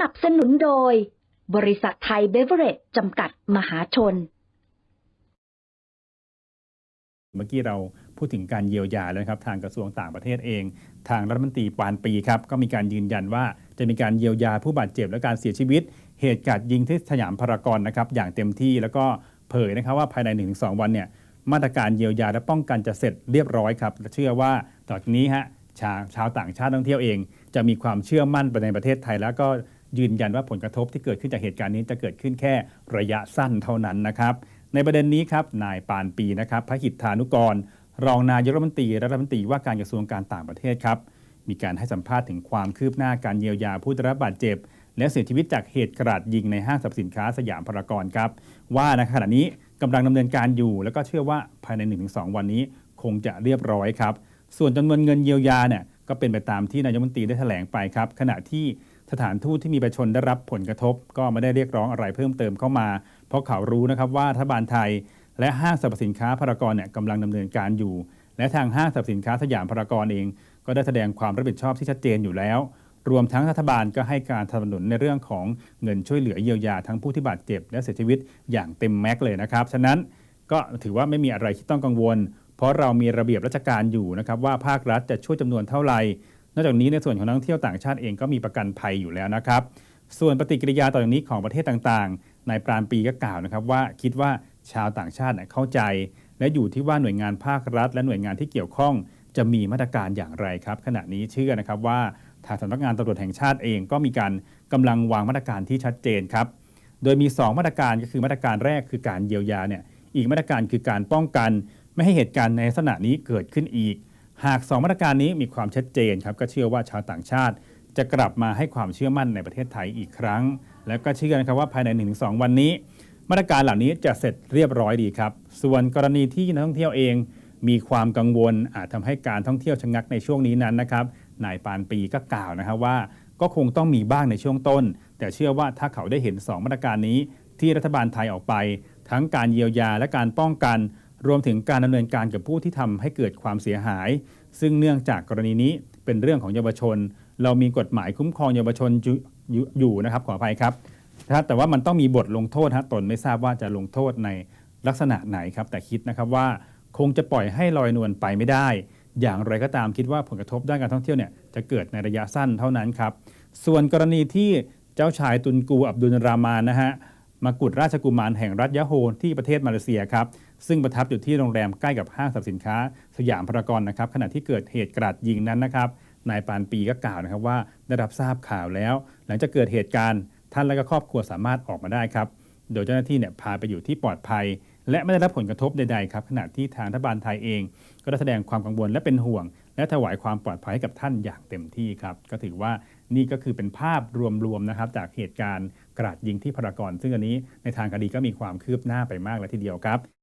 นับสนุนโดย บริษัทไทยเบเวอเรจจำกัดมหาชน เมื่อกี้เราพูดถึงการเยียวยาแล้วครับ ทางกระทรวงต่างประเทศเอง ทางรัฐมนตรีปานปีครับก็มีการยืนยันว่าจะมีการเยียวยาผู้บาดเจ็บและการเสียชีวิต เหตุการณ์ยิงที่สยามพารากอนนะครับอย่างเต็มที่แล้วก็เผยนะครับว่าภายใน 1-2 วันเนี่ยมาตรการเยียวยาและป้องกันจะเสร็จเรียบร้อยครับเชื่อว่าต่อจากนี้ฮะชาวชาวต่างชาติท่องเที่ยวเอง จะมีความเชื่อมั่นไปในประเทศไทยแล้วก็ ยืนยันว่าผลกระทบที่เกิดขึ้นจากเหตุการณ์นี้จะเกิดขึ้นแค่ระยะสั้นเท่านั้นนะครับ ในประเด็นนี้ครับนายปานปีนะครับพระหิทธานุกร รองนายกรัฐมนตรีรัฐมนตรีว่าการกระทรวงการต่างประเทศครับ มีการให้สัมภาษณ์ถึงความคืบหน้าการเยียวยาผู้ได้รับบาดเจ็บ และเสียชีวิตจากเหตุกราดยิงในห้างสรรพสินค้าสยามพารากอนครับว่าในขณะนี้กำลังดำเนินการอยู่ แล้วก็เชื่อว่าภายใน 1-2 วันนี้คงจะเรียบร้อยครับส่วนจำนวนเงินเยียวยาเนี่ยก็เป็นไปตามที่นายกรัฐมนตรีได้แถลงไปครับขณะที่ สถานทูตที่มีประชาชนได้รับผลกระทบ ก็ไม่ได้เรียกร้องอะไรเพิ่มเติมเข้ามา เพราะเขารู้นะครับว่ารัฐบาลไทย และห้างสรรพสินค้าพารากอนเนี่ยกำลังดำเนินการอยู่ และทางห้างสรรพสินค้าสยามพารากอนเอง ก็ได้แสดงความรับผิดชอบที่ชัดเจนอยู่แล้ว รวมทั้งรัฐบาลก็ให้การสนับสนุนในเรื่องของเงินช่วยเหลือเยียวยาทั้งผู้ที่บาดเจ็บ และเสียชีวิตอย่างเต็มแม็กเลยนะครับฉะนั้นก็ถือว่าไม่มีอะไรที่ต้องกังวล เพราะเรามีระเบียบราชการอยู่นะครับว่าภาครัฐจะช่วยจำนวนเท่าไหร่ นอกจากนี้ในส่วนของนักท่องเที่ยวต่างชาติเองก็มีประกันภัยอยู่แล้วนะครับ ส่วนปฏิกิริยาต่อจากนี้ของประเทศต่างๆ นายปราณปีก็กล่าวนะครับว่าคิดว่าชาวต่างชาติเข้าใจ และอยู่ที่ว่าหน่วยงานภาครัฐ และหน่วยงานที่เกี่ยวข้อง จะมีมาตรการอย่างไรครับ ขณะนี้เชื่อนะครับว่าทางสำนักงานตำรวจแห่งชาติเองก็มีการกำลังวางมาตรการที่ชัดเจนครับ โดยมี 2 มาตรการก็คือมาตรการแรกคือการเยียวยาเนี่ย อีกมาตรการคือการป้องกัน ไม่ให้เหตุการณ์ในลักษณะนี้เกิดขึ้นอีก หาก 2 มาตรการนี้มีความชัดเจนครับก็เชื่อว่าชาวต่างชาติ จะกลับมาให้ความเชื่อมั่นในประเทศไทยอีกครั้ง แล้วก็เชื่อนะครับว่าภายใน 1-2 วันนี้ มาตรการเหล่านี้จะเสร็จเรียบร้อยดีครับ ส่วนกรณีที่นักท่องเที่ยวเอง มีความกังวลอาจทำให้การท่องเที่ยวชะงักในช่วงนี้นั้นนะครับนายปานปีก็กล่าวนะครับว่า ก็คงต้องมีบ้างในช่วงต้น แต่เชื่อว่าถ้าเขาได้เห็น 2 มาตรการนี้ ที่รัฐบาลไทยออกไป ทั้งการเยียวยาและการป้องกัน รวมถึงการดำเนินการกับผู้ที่ทำให้เกิดความเสียหาย ซึ่งเนื่องจากกรณีนี้เป็นเรื่องของเยาวชน เรามีกฎหมายคุ้มครองเยาวชนอยู่ยยนะครับขออภัยครับนะครับแต่ว่ามันต้องมีบทลงโทษฮะตนไม่ทราบว่าจะลงโทษในลักษณะไหนครับ แต่คิดนะครับว่าคงจะปล่อยให้ลอยนวลไปไม่ได้ อย่างไรก็ตามคิดว่าผลกระทบด้านการท่องเที่ยวเนี่ยจะเกิดในระยะสั้นเท่านั้นครับ ส่วนกรณีที่เจ้าชายตุนกูอับดุลรามานนะฮะ มากุฎราชกุมารแห่งรัฐยะโฮที่ประเทศมาเลเซียครับซึ่งประทับอยู่ที่โรงแรมใกล้กับห้างสรรพสินค้า สยามพารากอนนะครับขณะที่เกิดเหตุกราดยิงนั้นนะครับนายปานปีก็กล่าวนะครับว่าได้รับทราบข่าวแล้ว หลังจากเกิดเหตุการณ์ท่านและก็ครอบครัวสามารถออกมาได้ครับ โดยเจ้าหน้าที่เนี่ยพาไปอยู่ที่ปลอดภัย และไม่ได้รับผลกระทบใดๆครับขณะที่ทางรัฐบาลไทยเอง ก็ได้แสดงความกังวลและเป็นห่วง และถวายความปลอดภัยให้กับท่านอย่างเต็มที่ครับก็ถือว่านี่ก็คือเป็นภาพรวมๆนะครับจากเหตุการณ์ กราดยิงที่พารากอนซึ่งอันนี้ในทางคดีก็มีความคืบหน้าไปมากแล้วทีเดียวครับ